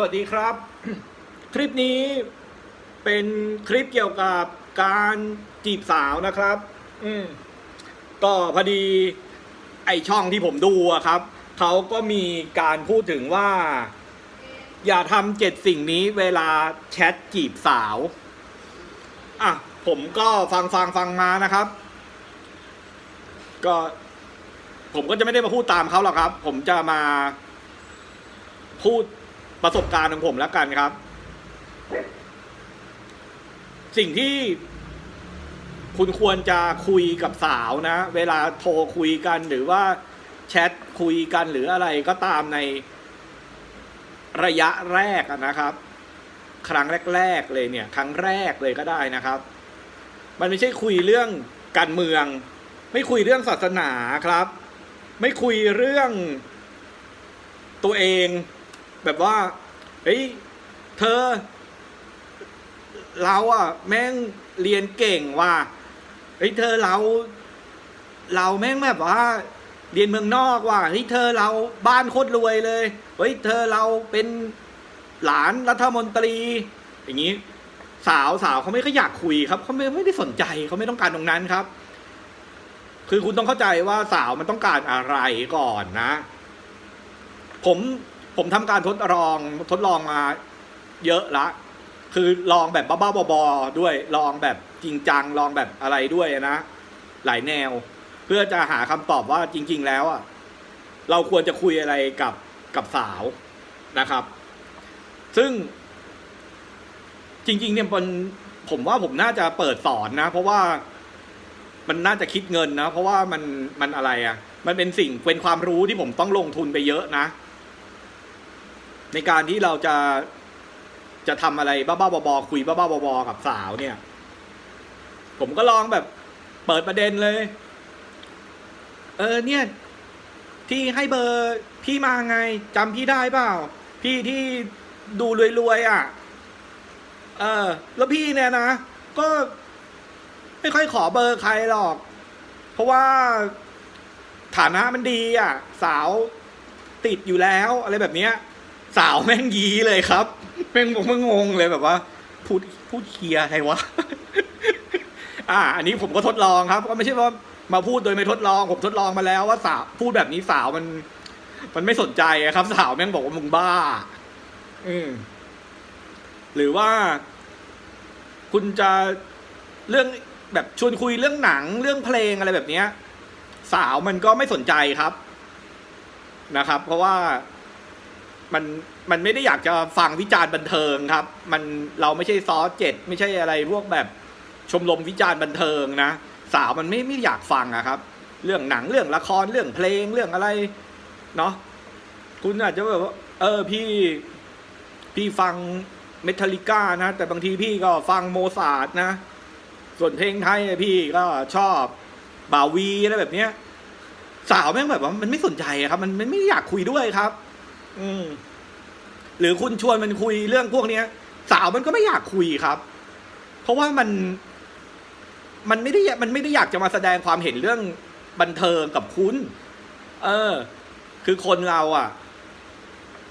สวัสดีครับ คลิปนี้เป็นคลิปเกี่ยวกับการจีบสาวนะครับ อืมก็พอดีไอช่องที่ผมดูอะครับ เขาก็มีการพูดถึงว่า อย่าทำเจ็ดสิ่งนี้เวลาแชทจีบสาว อะ ผมก็ฟังฟังฟังมานะครับ ก็ ผมก็จะไม่ได้มาพูดตามเขาหรอกครับ ผมจะมาพูด ประสบการณ์ของผมแล้วกันครับ สิ่งที่คุณควรจะคุยกับสาวนะ เวลาโทรคุยกันหรือว่าแชทคุยกันหรืออะไรก็ตามในระยะแรกนะครับ ครั้งแรก ๆ เลยเนี่ย ครั้งแรกเลยก็ได้นะครับ มันไม่ใช่คุยเรื่องการเมือง ไม่คุยเรื่องศาสนาครับ ไม่คุยเรื่องตัวเอง แบบว่าเฮ้ยเธอ เราอะแม่งเรียนเก่งว่ะเฮ้ยเธอเรา เราแม่งแบบว่า เรียนเมืองนอกว่ะเฮ้ยเธอเราบ้านโคตรรวยเลยเฮ้ยเธอเราเป็นหลานรัฐมนตรี อย่างนี้ สาวสาวเขาไม่ค่อยอยากคุยครับเขาไม่ไม่ได้สนใจเขาไม่ต้องการตรงนั้นครับ คือคุณต้องเข้าใจว่าสาวมันต้องการอะไรก่อนนะ ผม ผมทำการทดลองทดลองมาเยอะละ คือลองแบบบ้าๆบอๆด้วยลองแบบจริงจังลองแบบอะไรด้วยนะ หลายแนว เพื่อจะหาคำตอบว่าจริง ๆ แล้วอะเราควรจะคุยอะไรกับกับสาวนะครับ ซึ่งจริง ๆ เนี่ยมันผมว่าผมน่าจะเปิดสอนนะ เพราะว่ามันน่าจะคิดเงินนะ เพราะว่ามันมันอะไรอะ่ะ มันเป็นสิ่งเป็นความรู้ที่ผมต้องลงทุนไปเยอะนะ ในการที่เราจะจะทำอะไรบ้าๆบอๆคุยบ้าๆบอๆกับสาวเนี่ย ผมก็ลองแบบเปิดประเด็นเลย เออเนี่ย ที่ให้เบอร์พี่มาไงจำพี่ได้เปล่า พี่ที่ดูรวยๆอะ เออ แล้วพี่เนี่ยนะ ก็ไม่ค่อยขอเบอร์ใครหรอก เพราะว่าฐานะมันดีอะ สาวติดอยู่แล้วอะไรแบบเนี้ย สาวแม่งยีเลยครับ แม่งผมงงเลยแบบว่า พูดพูดเคลียร์ใครวะ อ่า อันนี้ผมก็ทดลองครับ ก็ไม่ใช่ว่ามาพูดโดยไม่ทดลอง ผมทดลองมาแล้วว่าสาวพูดแบบนี้สาวมัน มันไม่สนใจครับ สาวแม่งบอกว่ามึงบ้า อืมหรือว่า คุณจะเรื่องแบบชวนคุยเรื่องหนังเรื่องเพลงอะไรแบบเนี้ย สาวมันก็ไม่สนใจครับนะครับ เพราะว่า มันมันไม่ได้อยากจะฟังวิจารณ์บันเทิงครับ มันเราไม่ใช่ซอสเจ็ดไม่ใช่อะไรพวกแบบชมรมวิจารณ์บันเทิงนะ สาวมันไม่ไม่อยากฟังอะครับ เรื่องหนังเรื่องละครเรื่องเพลงเรื่องอะไรเนาะคุณอาจจะแบบว่าเออพี่พี่ฟังเมทัลลิก้านะ แต่บางทีพี่ก็ฟังโมซาร์ทนะ ส่วนเพลงไทยพี่ก็ชอบบาวีอะไรแบบเนี้ย สาวแม่งแบบว่ามันไม่สนใจครับ มันมันไม่อยากคุยด้วยครับ อืม หรือคุณชวนมันคุยเรื่องพวกเนี้ย สาวมันก็ไม่อยากคุยครับ เพราะว่ามัน มันไม่ได้มันไม่ได้อยากจะมาแสดงความเห็นเรื่องบันเทิงกับคุณ เออ คือคนเราอะ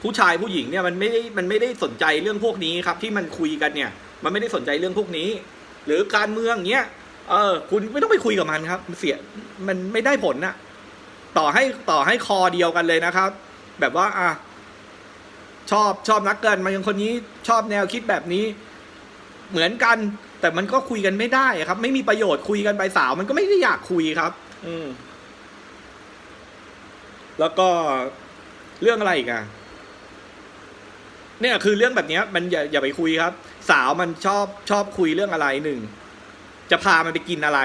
ผู้ชายผู้หญิงเนี่ยมันไม่ได้มันไม่ได้สนใจเรื่องพวกนี้ครับ ที่มันคุยกันเนี่ย มันไม่ได้สนใจเรื่องพวกนี้ หรือการเมืองเงี้ยเออ คุณไม่ต้องไปคุยกับมันครับมันเสียมันไม่ได้ผลนะต่อให้ต่อให้คอเดียวกันเลยนะครับ แบบว่า อะ ชอบชอบนักเกินมาอย่างคนนี้ชอบแนวคิดแบบนี้ เหมือนกัน แต่มันก็คุยกันไม่ได้ครับ ไม่มีประโยชน์คุยกันไปสาว มันก็ไม่ได้อยากคุยครับ อืมแล้วก็เรื่องอะไรอีกอะเนี่ยคือเรื่องแบบเนี้ยมันอย่าอย่าไปคุยครับ สาวมันชอบชอบคุยเรื่องอะไรหนึ่งจะพามันไปกินอะไร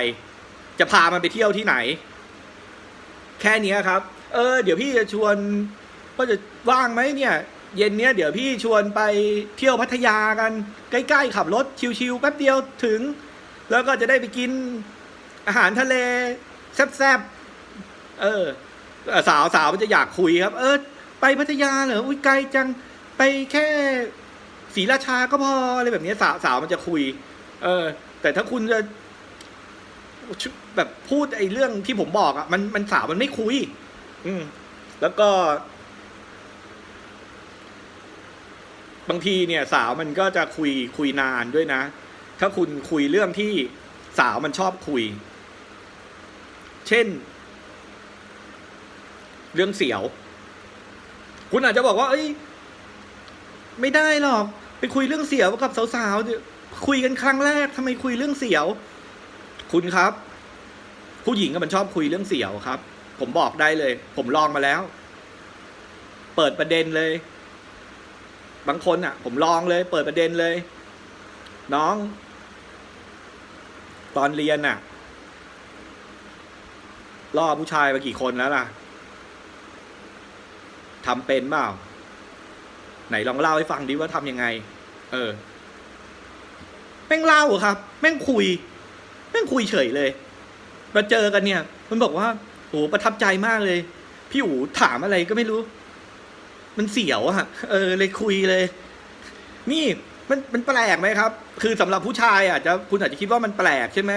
จะพามันไปเที่ยวที่ไหน แค่เนี้ยครับ เออ เดี๋ยวพี่จะชวนก็จะว่างไหมเนี่ย เย็นเนี้ยเดี๋ยวพี่ชวนไปเที่ยวพัทยากัน ใกล้ๆขับรถชิวๆแป๊บเดียวถึง แล้วก็จะได้ไปกินอาหารทะเลแซ่บๆเออ สาวสาวมันจะอยากคุยครับ เออ ไปพัทยาเหรออุ้ยไกลจังไปแค่ศรีราชาก็พออะไรแบบนี้สาวสาวมันจะคุย เออ แต่ถ้าคุณจะแบบพูดไอ้เรื่องที่ผมบอกอะ่ะมันมันสาวมันไม่คุย อืมแล้วก็ บางทีเนี่ยสาวมันก็จะคุยคุยนานด้วยนะ ถ้าคุณคุยเรื่องที่สาวมันชอบคุย เช่น เรื่องเสียว คุณอาจจะบอกว่า เอ้ย ไม่ได้หรอก ไปคุยเรื่องเสียวกับสาวๆคุยกันครั้งแรกทำไมคุยเรื่องเสียว คุณครับ ผู้หญิงก็มันชอบคุยเรื่องเสียวครับ ผมบอกได้เลย ผมลองมาแล้ว เปิดประเด็นเลย บางคนอะ ผมลองเลย เปิดประเด็นเลย น้อง ตอนเรียนน่ะล่อผู้ชายมากี่คนแล้วล่ะทำเป็นเปล่า ไหนลองเล่าให้ฟังดิว่าทำยังไง เออ แม่งเล่าอะครับ แม่งคุย แม่งคุยเฉยเลย มาเจอกันเนี่ย มันบอกว่าโอ้ประทับใจมากเลย พี่อู๋ถามอะไรก็ไม่รู้ มันเสียวอะเออ เลยคุยเลย นี่มันมันแปลกไหมครับ คือสำหรับผู้ชายอาจจะคุณอาจจะคิดว่ามันแปลกใช่ไหม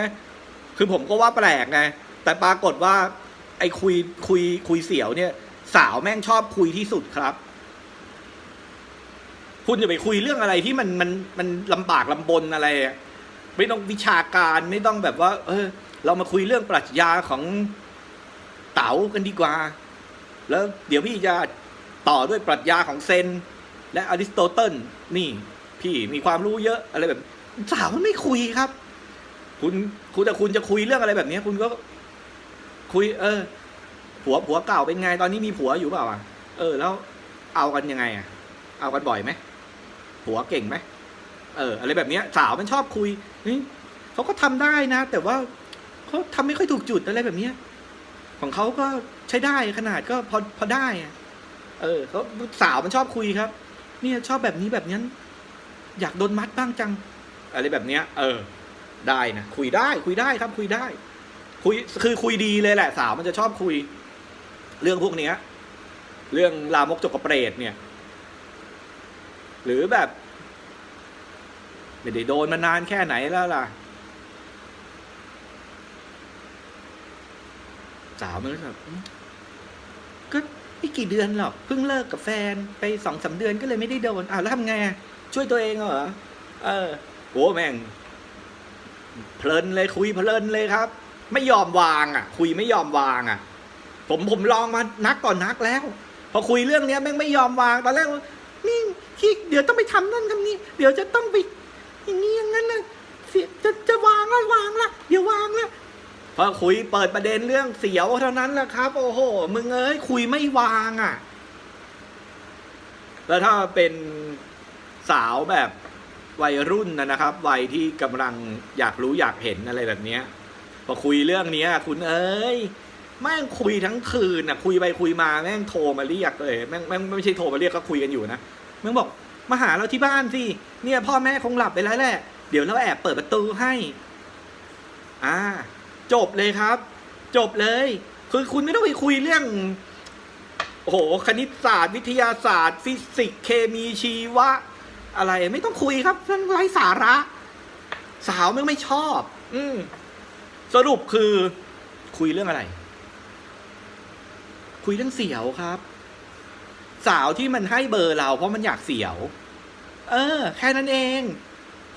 คือผมก็ว่าแปลกไงแต่ปรากฏว่า ไอ้คุยคุย คุยเสียวเนี่ย สาวแม่งชอบคุยที่สุดครับ คุณจะไปคุยเรื่องอะไรที่มันมันมันลำบากลำบนอะไรไม่ต้องวิชาการไม่ต้องแบบว่า เออ เรามาคุยเรื่องปรัชญาของเต๋ากันดีกว่า แล้วเดี๋ยวพี่จะ ต่อด้วยปรัชญาของเซน และอริสโตเติลนี่ พี่มีความรู้เยอะอะไรแบบ สาวมันไม่คุยครับ คุณคุณแต่คุณจะคุยเรื่องอะไรแบบนี้ คุณก็คุย เออ ผัวผัวเก่าเป็นไงตอนนี้มีผัวอยู่เปล่าอะเออ แล้วเอากันยังไงอะ เอากันบ่อยไหมผัวเก่งไหมเออ อะไรแบบเนี้ย สาวมันชอบคุยเฮ้ยเขาก็ทำได้นะ แต่ว่าเขาทำไม่ค่อยถูกจุดอะไรแบบเนี้ยของเขาก็ใช้ได้ขนาดก็พอพอได้อะ เออเขาสาวมันชอบคุยครับ เนี่ยชอบแบบนี้แบบนั้อยากโดนมัดบ้างจัง อะไรแบบเนี้ย เออ ได้นะคุยได้ คุยได้ครับ คุยได้ คุยคือคุยดีเลยแหละ สาวมันจะชอบคุย เรื่องพวกเนี้ย เรื่องลามกจกกระเปรตเนี่ย หรือแบบไม่ได้โดนมานานแค่ไหนแล้วล่ะ สาวมันก็แบบ ไม่กี่เดือนหรอกเพิ่งเลิกกับแฟนไปสองสามเดือนก็เลยไม่ได้โดนอ้าวแล้วทำไงช่วยตัวเองเหรอเออโหแม่ง เพลินเลยคุยเพลินเลยครับ ไม่ยอมวางอะ คุยไม่ยอมวางอะ ผมผมลองมานักก่อนนักแล้ว พอคุยเรื่องเนี้ยแม่งไม่ยอมวางตอนแรกนี่ที่เดี๋ยวต้องไปทำนั่นทำนี่เดี๋ยวจะต้องไปอย่างนี้อย่างนั้นนะจะจะวางละวางละเดี๋ยววางละ พอคุยเปิดประเด็นเรื่องเสียวเท่านั้นแหละครับ โอ้โห มึงเอ้ยคุยไม่วางอะ แล้วถ้าเป็นสาวแบบวัยรุ่นนะนะครับ วัยที่กำลังอยากรู้อยากเห็นอะไรแบบเนี้ยพอคุยเรื่องเนี้ยคุณเอ้ยแม่งคุยทั้งคืนอะ คุยไปคุยมาแม่งโทรมาเรียกเลยแม่งแม่งไม่ใช่โทรมาเรียกก็คุยกันอยู่นะแม่งบอกมาหาเราที่บ้านสิเนี่ยพ่อแม่คงหลับไปแล้วแหละ เดี๋ยวเราแอบเปิดประตูให้ อ่า จบเลยครับ จบเลย คือคุณไม่ต้องไปคุยเรื่อง โอ้โห คณิตศาสตร์ วิทยาศาสตร์ ฟิสิกส์เคมีชีวะ อะไร ไม่ต้องคุยครับเรื่องไร้สาระ สาวไม่ไม่ชอบ อืมสรุปคือ คุยเรื่องอะไร คุยเรื่องเสียวครับ สาวที่มันให้เบอร์เรา เพราะมันอยากเสียว เออ แค่นั้นเอง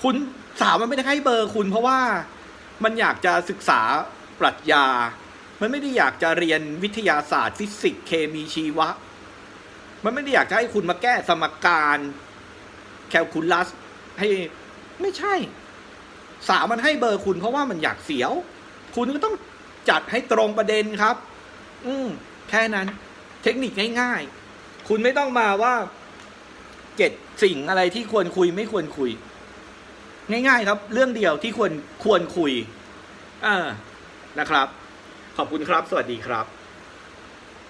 คุณสาวมันไม่ได้ให้เบอร์คุณเพราะว่า มันอยากจะศึกษาปรัชญา มันไม่ได้อยากจะเรียนวิทยาศาสตร์ ฟิสิกส์เคมีชีวะ มันไม่ได้อยากจะให้คุณมาแก้สมการแคลคูลัสให้ไม่ใช่ สาวมันให้เบอร์คุณเพราะว่ามันอยากเสียว คุณก็ต้องจัดให้ตรงประเด็นครับ อืมแค่นั้น เทคนิคง่ายๆ คุณไม่ต้องมาว่าเจ็ดสิ่งอะไรที่ควรคุยไม่ควรคุย ง่ายๆ ครับ เรื่องเดียวที่ควรควรคุยอ่านะครับ ขอบคุณครับ สวัสดีครับ